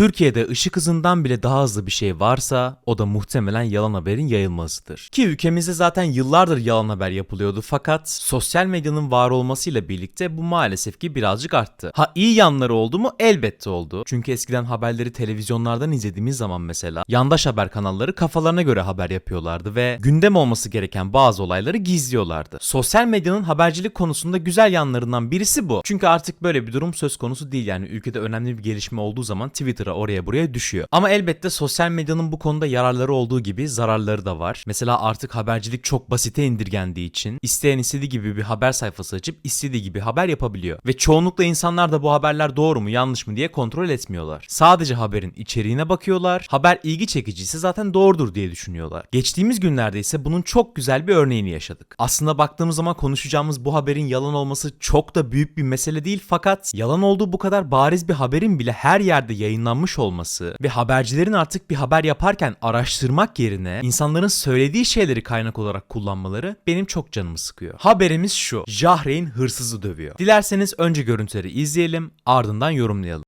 Türkiye'de ışık hızından bile daha hızlı bir şey varsa o da muhtemelen yalan haberin yayılmasıdır. Ki ülkemizde zaten yıllardır yalan haber yapılıyordu fakat sosyal medyanın var olmasıyla birlikte bu maalesef ki birazcık arttı. Ha iyi yanları oldu mu? Elbette oldu. Çünkü eskiden haberleri televizyonlardan izlediğimiz zaman mesela yandaş haber kanalları kafalarına göre haber yapıyorlardı ve gündem olması gereken bazı olayları gizliyorlardı. Sosyal medyanın habercilik konusunda güzel yanlarından birisi bu. Çünkü artık böyle bir durum söz konusu değil yani ülkede önemli bir gelişme olduğu zaman Twitter'a oraya buraya düşüyor. Ama elbette sosyal medyanın bu konuda yararları olduğu gibi zararları da var. Mesela artık habercilik çok basite indirgendiği için isteyen istediği gibi bir haber sayfası açıp istediği gibi haber yapabiliyor. Ve çoğunlukla insanlar da bu haberler doğru mu yanlış mı diye kontrol etmiyorlar. Sadece haberin içeriğine bakıyorlar. Haber ilgi çekiciyse zaten doğrudur diye düşünüyorlar. Geçtiğimiz günlerde ise bunun çok güzel bir örneğini yaşadık. Aslında baktığımız zaman konuşacağımız bu haberin yalan olması çok da büyük bir mesele değil fakat yalan olduğu bu kadar bariz bir haberin bile her yerde yayınlanmış olması ve habercilerin artık bir haber yaparken araştırmak yerine insanların söylediği şeyleri kaynak olarak kullanmaları benim çok canımı sıkıyor. Haberimiz şu. Jahreyn hırsızı dövüyor. Dilerseniz önce görüntüleri izleyelim ardından yorumlayalım.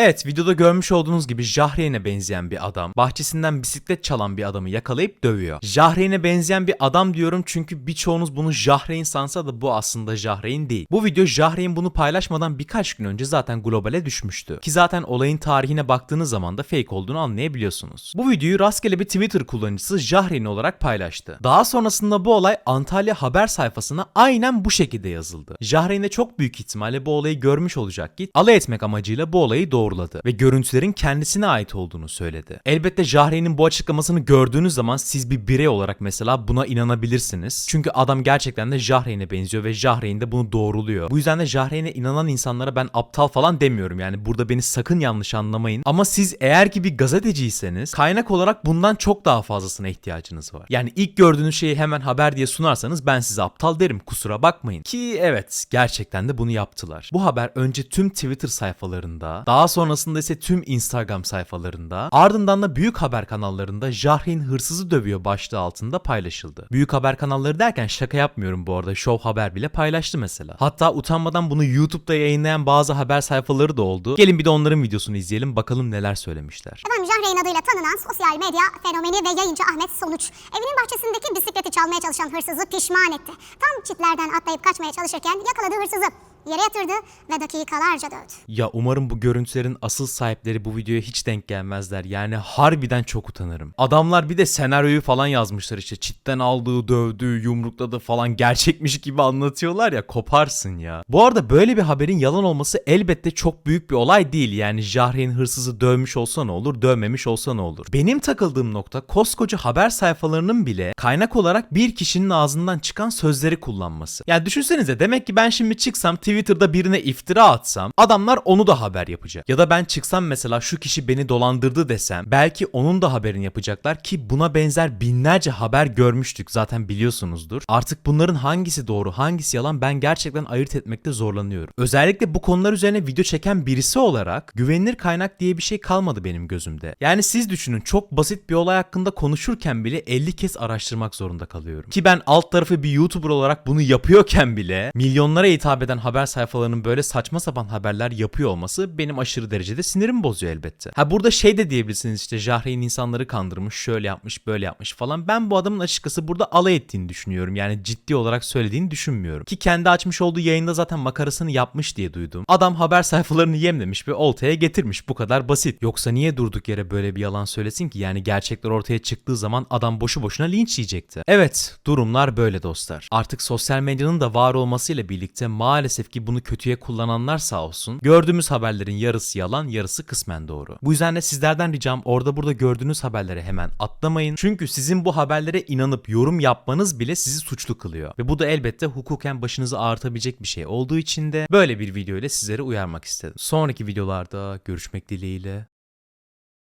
Evet videoda görmüş olduğunuz gibi Jahreyn'e benzeyen bir adam bahçesinden bisiklet çalan bir adamı yakalayıp dövüyor. Jahreyn'e benzeyen bir adam diyorum çünkü birçoğunuz bunu Jahreyn sansa da bu aslında Jahreyn değil. Bu video Jahreyn bunu paylaşmadan birkaç gün önce zaten globale düşmüştü. Ki zaten olayın tarihine baktığınız zaman da fake olduğunu anlayabiliyorsunuz. Bu videoyu rastgele bir Twitter kullanıcısı Jahreyn olarak paylaştı. Daha sonrasında bu olay Antalya haber sayfasına aynen bu şekilde yazıldı. Jahreyn de çok büyük ihtimalle bu olayı görmüş olacak ki alay etmek amacıyla bu olayı doğruladı ve görüntülerin kendisine ait olduğunu söyledi. Elbette Jahreyn'in bu açıklamasını gördüğünüz zaman siz bir birey olarak mesela buna inanabilirsiniz. Çünkü adam gerçekten de Jahreyn'e benziyor ve Jahreyn de bunu doğruluyor. Bu yüzden de Jahreyn'e inanan insanlara ben aptal falan demiyorum yani burada beni sakın yanlış anlamayın. Ama siz eğer ki bir gazeteciyseniz kaynak olarak bundan çok daha fazlasına ihtiyacınız var. Yani ilk gördüğünüz şeyi hemen haber diye sunarsanız ben size aptal derim kusura bakmayın. Ki evet gerçekten de bunu yaptılar. Bu haber önce tüm Twitter sayfalarında daha sonrasında ise tüm Instagram sayfalarında ardından da büyük haber kanallarında Jahreyn hırsızı dövüyor başlığı altında paylaşıldı. Büyük haber kanalları derken şaka yapmıyorum bu arada. Show Haber bile paylaştı mesela. Hatta utanmadan bunu YouTube'da yayınlayan bazı haber sayfaları da oldu. Gelin bir de onların videosunu izleyelim bakalım neler söylemişler. Efendim Jahreyn adıyla tanınan sosyal medya fenomeni ve yayıncı Ahmet Sonuç evinin bahçesindeki bisikleti çalmaya çalışan hırsızı pişman etti. Tam çitlerden atlayıp kaçmaya çalışırken yakaladı hırsızı. Yere yatırdı ve dakikalarca dövdü. Ya umarım bu görüntülerin asıl sahipleri bu videoya hiç denk gelmezler. Yani harbiden çok utanırım. Adamlar bir de senaryoyu falan yazmışlar işte. Çitten aldığı, dövdüğü, yumrukladı falan gerçekmiş gibi anlatıyorlar ya koparsın ya. Bu arada böyle bir haberin yalan olması elbette çok büyük bir olay değil. Yani Jahreyn hırsızı dövmüş olsa ne olur, dövmemiş olsa ne olur. Benim takıldığım nokta koskoca haber sayfalarının bile kaynak olarak bir kişinin ağzından çıkan sözleri kullanması. Yani düşünsenize demek ki ben şimdi çıksam Twitter'da birine iftira atsam adamlar onu da haber yapacak. Ya da ben çıksam mesela şu kişi beni dolandırdı desem belki onun da haberini yapacaklar ki buna benzer binlerce haber görmüştük zaten biliyorsunuzdur. Artık bunların hangisi doğru hangisi yalan ben gerçekten ayırt etmekte zorlanıyorum. Özellikle bu konular üzerine video çeken birisi olarak güvenilir kaynak diye bir şey kalmadı benim gözümde. Yani siz düşünün çok basit bir olay hakkında konuşurken bile 50 kez araştırmak zorunda kalıyorum. Ki ben alt tarafı bir YouTuber olarak bunu yapıyorken bile milyonlara hitap eden haber sayfalarının böyle saçma sapan haberler yapıyor olması benim aşırı derecede sinirimi bozuyor elbette. Ha burada şey de diyebilirsiniz işte Jahreyn insanları kandırmış, şöyle yapmış, böyle yapmış falan. Ben bu adamın açıkçası burada alay ettiğini düşünüyorum. Yani ciddi olarak söylediğini düşünmüyorum. Ki kendi açmış olduğu yayında zaten makarasını yapmış diye duydum. Adam haber sayfalarını yemlemiş ve oltaya getirmiş. Bu kadar basit. Yoksa niye durduk yere böyle bir yalan söylesin ki? Yani gerçekler ortaya çıktığı zaman adam boşu boşuna linç yiyecekti. Evet, durumlar böyle dostlar. Artık sosyal medyanın da var olmasıyla birlikte maalesef ki bunu kötüye kullananlar sağ olsun. Gördüğümüz haberlerin yarısı yalan, yarısı kısmen doğru. Bu yüzden de sizlerden ricam orada burada gördüğünüz haberlere hemen atlamayın. Çünkü sizin bu haberlere inanıp yorum yapmanız bile sizi suçlu kılıyor. Ve bu da elbette hukuken başınızı ağrıtabilecek bir şey olduğu için de böyle bir video ile sizleri uyarmak istedim. Sonraki videolarda görüşmek dileğiyle.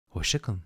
Hoşçakalın.